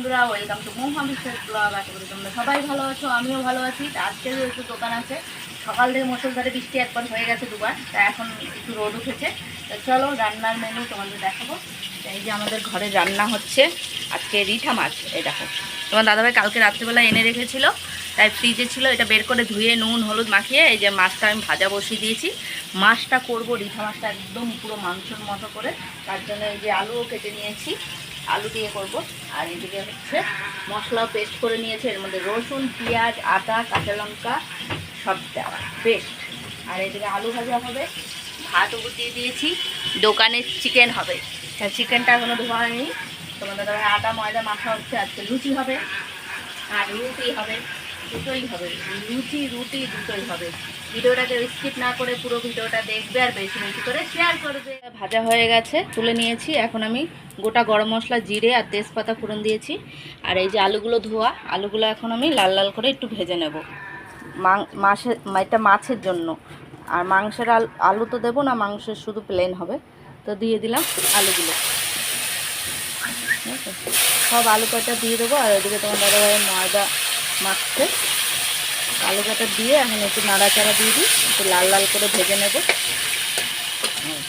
বন্ধুরা welcome to মোহা বিশ্বাস blog আশা করি তোমরা সবাই ভালো আছো, আমিও ভালো আছি। তা আজকে একটু দোকান আছে। সকাল থেকে মুসলধারে বৃষ্টি একবার হয়ে গেছে দুবার, তা এখন একটু রোদ উঠেছে। তো চলো, রান্নার মেনু তোমাদের দেখাবো। এই যে আমাদের ঘরে রান্না হচ্ছে, আজকে রিঠা মাছ, এই দেখো। তোমার দাদাভাই কালকে রাত্রিবেলা এনে রেখেছিল, তাই ফ্রিজে ছিল, এটা বের করে ধুয়ে নুন, হলুদ মাখিয়ে এই যে মাছটা আমি ভাজা বসিয়ে দিয়েছি। মাছটা করব, রিঠা মাছটা একদম পুরো মাংসের মতো করে। তার জন্য এই যে আলুও কেটে নিয়েছি। আলু দিয়ে করব। আর এদিকে হচ্ছে মশলা পেস্ট করে নিয়েছে। এর মধ্যে রসুন, পেঁয়াজ, আদা, কাঁচা লঙ্কা সব দেওয়া পেস্ট আর এদিকে আলু ভাজা হবে। ভাত দিয়ে দিয়েছি। দোকানে চিকেন হবে। হ্যাঁ চিকেনটা এখনও ধোয়া হয়নি। তোমাদের আটা ময়দা, মাখা হচ্ছে। আজকে লুচি হবে। আর রুটি হবে। দুটোই হবে। লুচি, রুটি দুটোই হবে। ভিডিওটাকে স্কিপ না করে পুরো ভিডিওটা দেখবে আর বেশি বেশি করে শেয়ার করবে। ভাজা হয়ে গেছে, তুলে নিয়েছি। এখন আমি গোটা গরম মশলা, জিরে আর তেজপাতা ফোড়ন দিয়েছি। আর এই যে আলুগুলো ধোয়া, আলুগুলো এখন আমি লাল লাল করে একটু ভেজে নেব। মাছের এটা মাছের জন্য। আর মাংসের আলু তো দেবো না, মাংসের শুধু প্লেন হবে। তো দিয়ে দিলাম আলুগুলো? সব আলু কটা দিয়ে দেবো? আর ওইদিকে তোমার দাদাভাই ময়দা মাখছে আলু কাটা দিয়ে এখন একটু নাড়াচাড়া দিয়ে দিই একটু লাল লাল করে ভেজে নেব। হুম।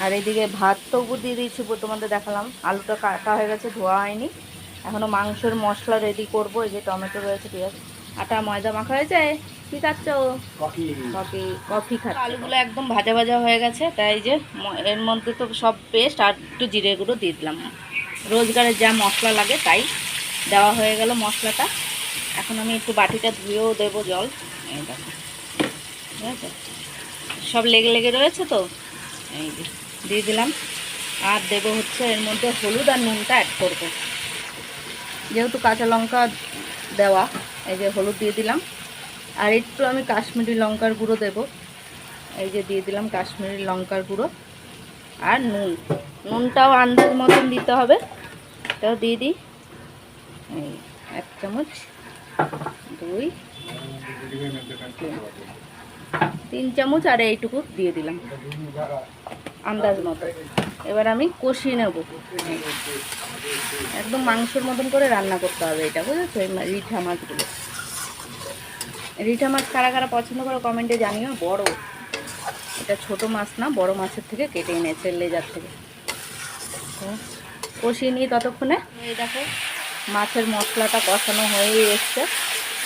আর এইদিকে ভাত তো উপর দিয়ে দিয়েছি উপর তোমাদের দেখালাম। আলুটা কাটা হয়ে গেছে ধোয়া হয়নি। এখনও মাংসের মশলা রেডি করব এই যে টমেটো রয়েছে ঠিক আছে আটা ময়দা মাখা হয়েছে? কি খাচ্ছ? কফি। কফি খাচ্ছ। আলুগুলো একদম ভাজা ভাজা হয়ে গেছে তাই যে ম- এর মধ্যে তো সব পেস্ট আর একটু জিরে গুঁড়ো দিয়ে দিলাম। রোজগারের যা মশলা লাগে তাই দেওয়া হয়ে গেল মশলাটা। এখন আমি একটু বাটিটা ধুয়েও দেবো জল। এই দেখো। ঠিক আছে? সব লেগে লেগে রয়েছে তো? এই দিয়ে দিলাম। আর দেবো হচ্ছে এর মধ্যে হলুদ আর নুনটা অ্যাড করব। যেহেতু কাঁচা লঙ্কা দেওয়া, এই যে হলুদ দিয়ে দিলাম। আর একটু আমি কাশ্মীরি লঙ্কার গুঁড়ো দেবো। এই যে দিয়ে দিলাম কাশ্মীরি লঙ্কার গুঁড়ো আর নুন। নুনটাও আন্দাজ মতন দিতে হবে। এটাও দিয়ে দিই। এক চামচ। দুই, তিন। চামচ আর এইটুকু দিয়ে দিলাম। আন্দাজ মতো। এবার আমি কষিয়ে নেব। একদম মাংসর মতন করে রান্না করতে হবে এটা, বুঝেছ? এই রিঠা মাছগুলো। রিঠা মাছ কারা কারা পছন্দ করে কমেন্টে জানিও। বড়। এটা ছোট মাছ না, বড় মাছের থেকে কেটে এনেছে লেজার থেকে। কষিয়ে নিই ততক্ষণে। এই দেখো মাছের মশলাটা কষানো হয়ে এসছে।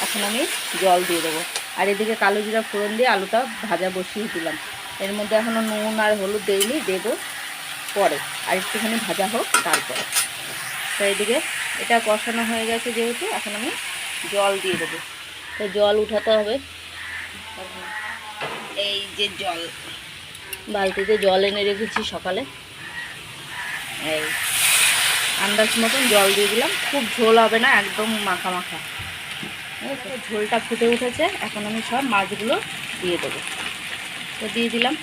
এখন আমি জল দিয়ে দেবো। আর এদিকে কালো জিরা ফোড়ন দিয়ে আলুটা ভাজা বসিয়ে দিলাম। এর মধ্যে এখনও নুন আর হলুদ দেইনি, দেবো পরে। আর একটুখানি ভাজা হোক তারপরে। তো এদিকে এটা কষানো হয়ে গেছে যেহেতু, এখন আমি জল দিয়ে দেবো। তো জল উঠাতে হবে। এই যে জল। বালতিতে জল এনে রেখেছি সকালে। এই। আন্দাজ মতন জল দিয়ে দিলাম। খুব ঝোল হবে না, একদম মাখা মাখা। ঝোলটা ফুটে উঠেছে, এখন আমি সব মাছগুলো দিয়ে দেবো। তো দিয়ে দিলাম।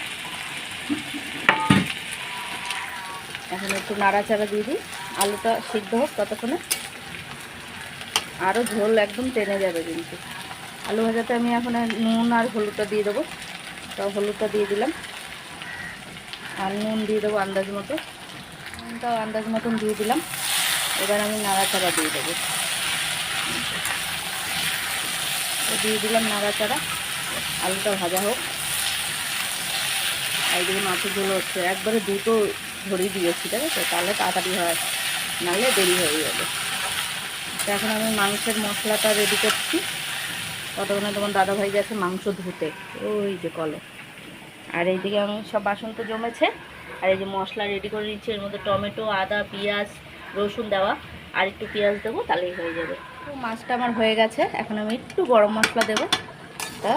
এখন একটু নাড়াচাড়া দিয়ে দিই। আলুটা সিদ্ধ হোক ততক্ষণে। আরও ঝোল একদম টেনে যাবে কিন্তু। আলু ভাজাতে আমি এখন নুন আর হলুদটা দিয়ে দেবো। তো হলুদটা দিয়ে দিলাম। আর নুন দিয়ে দেবো আন্দাজ মতো। নুনটাও আন্দাজ মতন দিয়ে দিলাম। এবার আমি নাড়াচাড়া দিয়ে দেবো। দিয়ে দিলাম নাড়াচাড়া। আলুটা ভাজা হোক। এদিকে মাছের ঝোল হচ্ছে, একবারে দুটো ধরিয়ে দিয়েছি, ঠিক আছে? তাহলে তাড়াতাড়ি হয়। নাহলে দেরি হয়ে যাবে। এখন আমি মাংসের মশলাটা রেডি করছি। ততক্ষণে তোমার দাদাভাই গেছে মাংস ধুতে। ওই যে কলে আর এইদিকে আমি সব বাসন তো জমেছে। আর এই যে মশলা রেডি করে নিচ্ছি, এর মধ্যে টমেটো, আদা, পেঁয়াজ, রসুন দেওয়া। আর একটু পেঁয়াজ দেবো, তাহলেই হয়ে যাবে। তো মাছটা আমার হয়ে গেছে, এখন আমি একটু গরম মশলা দেবো। তা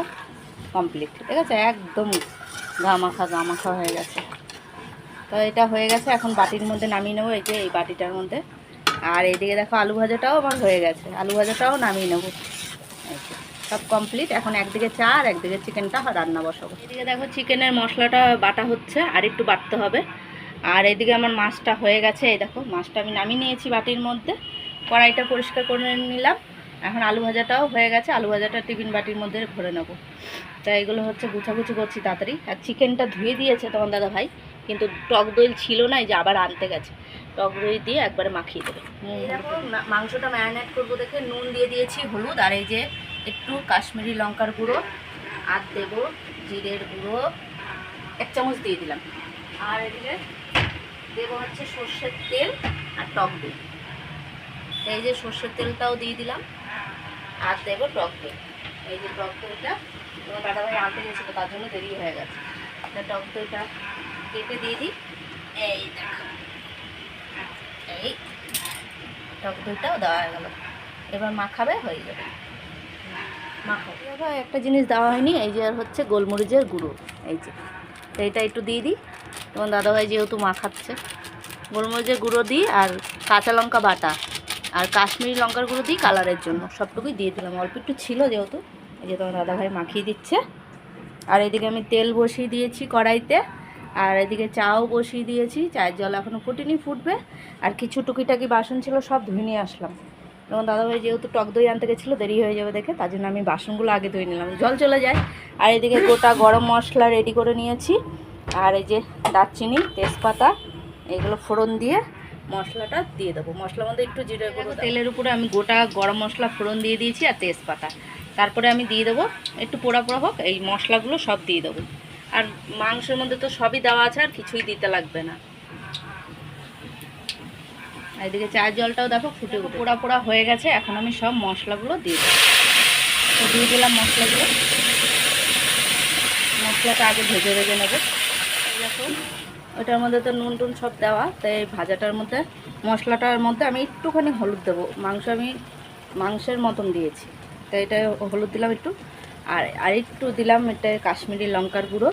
কমপ্লিট ঠিক আছে? একদম গামাখা গামাখা হয়ে গেছে। তো এটা হয়ে গেছে, এখন বাটির মধ্যে নামিয়ে নেব, এই যে এই বাটিটার মধ্যে। আর এইদিকে দেখো আলু ভাজাটাও আমার হয়ে গেছে। আলু ভাজাটাও নামিয়ে নেব। সব কমপ্লিট এখন একদিকে চা আর একদিকে চিকেনটা রান্না বসাবো। এদিকে দেখো চিকেনের মশলাটা বাটা হচ্ছে আর একটু বাটতে হবে। আর এদিকে আমার মাছটা হয়ে গেছে এই দেখো মাছটা আমি নামিয়ে নিয়েছি বাটির মধ্যে। কড়াইটা পরিষ্কার করে নিলাম। এখন আলু ভাজাটাও হয়ে গেছে আলু ভাজাটা টিফিন বাটির মধ্যে ভরে নেব। তা এগুলো হচ্ছে গুছাগুছি করছি তাড়াতাড়ি। আর চিকেনটা ধুয়ে দিয়েছে তোমার দাদা ভাই কিন্তু টক দই ছিল না এই যে আবার আনতে গেছে। টক দই দিয়ে একবারে মাখিয়ে দেবে। মাংসটা ম্যারিনেট করব দেখে নুন দিয়ে দিয়েছি হলুদ আর এই যে একটু কাশ্মীরি লঙ্কার গুঁড়ো, আর দেবো জিরের গুঁড়ো। এক চামচ দিয়ে দিলাম। আর এদিকে দেবো হচ্ছে সর্ষের তেল আর টক দই। এই যে সর্ষের তেলটাও দিয়ে দিলাম, আর দেবো টক দই। এই যে টক দইটা তোমার দাদাভাই আনতে গেছিল, তার জন্য দেরি হয়ে গেছে। তা টক দইটা কেটে দিয়ে দিই। এই দেখো। এই, টক দইটাও দেওয়া হয়ে গেল। এবার মাখাবে হয়ে যাবে। এবার একটা জিনিস দেওয়া হয়নি, এই যে আর হচ্ছে গোলমরিচের গুঁড়ো। এই যে এটা একটু দিয়ে দিই। তোমার দাদাভাই যেহেতু মাখাচ্ছে, গোলমরিচের গুঁড়ো দিই আর কাঁচা লঙ্কা বাটা। আর কাশ্মীরি লঙ্কার গুঁড়ো দিই কালারের জন্য, সবটুকুই দিয়ে দিলাম। অল্প একটু ছিল যেহেতু, এই যে তোমার দাদাভাই মাখিয়ে দিচ্ছে। আর এদিকে আমি তেল বসিয়ে দিয়েছি কড়াইতে, আর এদিকে চাও বসিয়ে দিয়েছি, চায়ের জল এখনও ফুটিনি, ফুটবে। আর কিছু টুকিটাকি বাসন ছিল, সব ধুয়ে নিয়ে আসলাম। এবং দাদাভাই যেহেতু টক দই আনতে গেছিল, দেরি হয়ে যাবে দেখে, তার জন্য আমি বাসনগুলো আগে ধুয়ে নিলাম। জল চলে যায়। আর এদিকে গোটা গরম মশলা রেডি করে নিয়েছি। আর এই যে দারচিনি, তেজপাতা, এগুলো ফোড়ন দিয়ে মশলাটা দিয়ে দেবো। মশলার মধ্যে একটু জিরে গুঁড়ো তেলের উপরে আমি গোটা গরম মশলা ফোড়ন দিয়ে দিয়েছি আর তেজপাতা। তারপরে আমি দিয়ে দেবো, একটু পোড়া পোড়া হোক, এই মশলাগুলো সব দিয়ে দেবো। আর মাংসের মধ্যে তো সবই দেওয়া আছে, আর কিছুই দিতে লাগবে না। আর এদিকে চায়ের জলটাও দেখো ফুটে পোড়া পোড়া হয়ে গেছে। এখন আমি সব মশলাগুলো দিয়ে দেবো। তো দিয়ে দিলাম মশলাগুলো। মশলাটা আগে ভেজে ভেজে নেব। দেখো ওটার মধ্যে তো নুন টুন সব দেওয়া। তাই ভাজাটার মধ্যে মশলাটার মধ্যে আমি একটুখানি হলুদ দেবো। মাংস আমি মাংসের মতন দিয়েছি। তাই এটা হলুদ দিলাম একটু। আর আর একটু দিলাম এটা কাশ্মীরি লঙ্কার গুঁড়ো।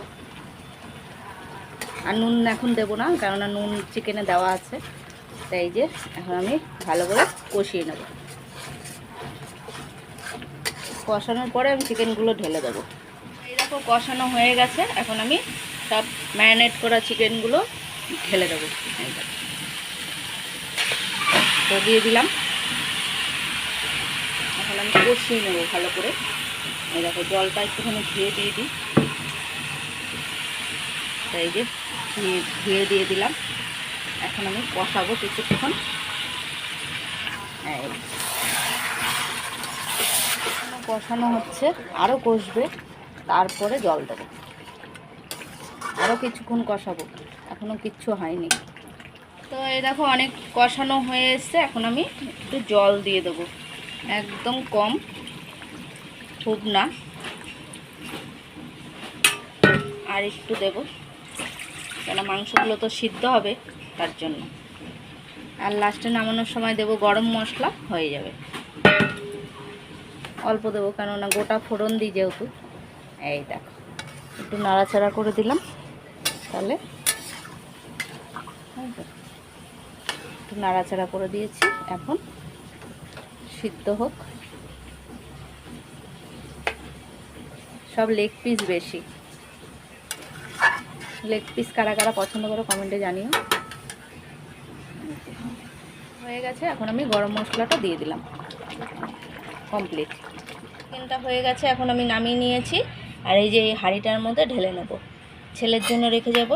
আর নুন এখন দেবো না কেননা নুন চিকেনে দেওয়া আছে। তাই যে, এখন আমি ভালো করে কষিয়ে নেব। কষানোর পরে আমি চিকেনগুলো ঢেলে দেবো। দেখো, কষানো হয়ে গেছে। এখন আমি সব ম্যারিনেট করা চিকেনগুলো ঢেলে দেবো। দিয়ে দিলাম। এখন আমি কষিয়ে নেব ভালো করে। এই দেখো, জলটা একটুখানি ধুয়ে দিয়ে দিই। তাই যে ধুয়ে দিয়ে দিলাম। এখন আমি কষাবো কিছুক্ষণ। কষানো হচ্ছে আরও কষবে, তারপরে জল দেবো। আরও কিছুক্ষণ কষাবো এখনও কিচ্ছু হয়নি। তো এই দেখো, অনেক কষানো হয়ে এসছে, এখন আমি একটু জল দিয়ে দেবো। একদম কম, খুব না। আর একটু দেবো কেন মাংসগুলো তো সিদ্ধ হবে। তার জন্য। আর লাস্টে নামানোর সময় দেবো গরম মশলা, হয়ে যাবে। অল্প দেবো, কেননা গোটা ফোড়ন দিই যেহেতু। এই দেখো, একটু নাড়াচাড়া করে দিলাম, তাহলে একটু নাড়াচাড়া করে দিয়েছি, এখন সিদ্ধ হোক। সব লেগ পিস বেশি। লেগ পিস কারা কারা পছন্দ করো কমেন্টে জানিও। হয়ে গেছে, এখন আমি গরম মশলাটা দিয়ে দিলাম। কমপ্লিট চিকেনটা হয়ে গেছে, এখন আমি নামিয়ে নিয়েছি। আর এই যে এই হাঁড়িটার মধ্যে ঢেলে নেব। ছেলের জন্য রেখে যাব।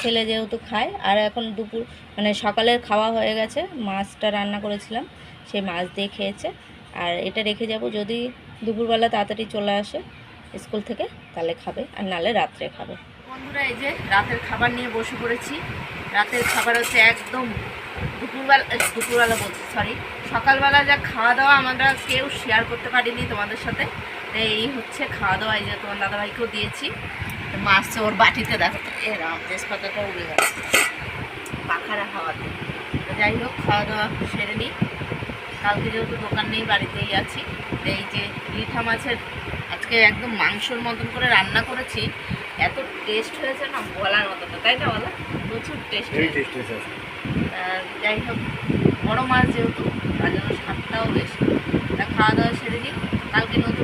ছেলে যেহেতু খায়, আর এখন দুপুর মানে সকালের খাওয়া হয়ে গেছে, মাছটা রান্না করেছিলাম, সেই মাছ দিয়ে খেয়েছে। আর এটা রেখে যাব যদি দুপুরবেলা তাড়াতাড়ি চলে আসে স্কুল থেকে, তাহলে খাবে, আর নালে রাত্রে খাবে। বন্ধুরা, এই যে রাতের খাবার নিয়ে বসে পড়েছি। রাতের খাবার হচ্ছে একদম দুপুরবেলা দুপুরবেলা বলছি সরি সকালবেলা যা খাওয়া দাওয়া আমরা কেউ শেয়ার করতে পারিনি তোমাদের সাথে। এই হচ্ছে খাওয়া দাওয়া এই যে তোমার দাদাভাইকেও দিয়েছি। তো মাছ তো ওর বাটিতে, দেখো। এ রাম, তেজপাতাটা উড়ে গেছে। পাখারা খাওয়াতে যাই হোক খাওয়া দাওয়া সেরে নিই কালকে যেহেতু দোকান নেই, বাড়িতেই আছি। এই যে রিঠা মাছের আজকে একদম মাংসর মতন করে রান্না করেছি, এত টেস্ট হয়েছে না, বলার মতো তাই না বলা প্রচুর টেস্ট যাই হোক বড়ো মাছ যেহেতু তার জন্য স্বাদটাও বেশি। তা খাওয়া দাওয়া সেরে নিই কালকে নতুন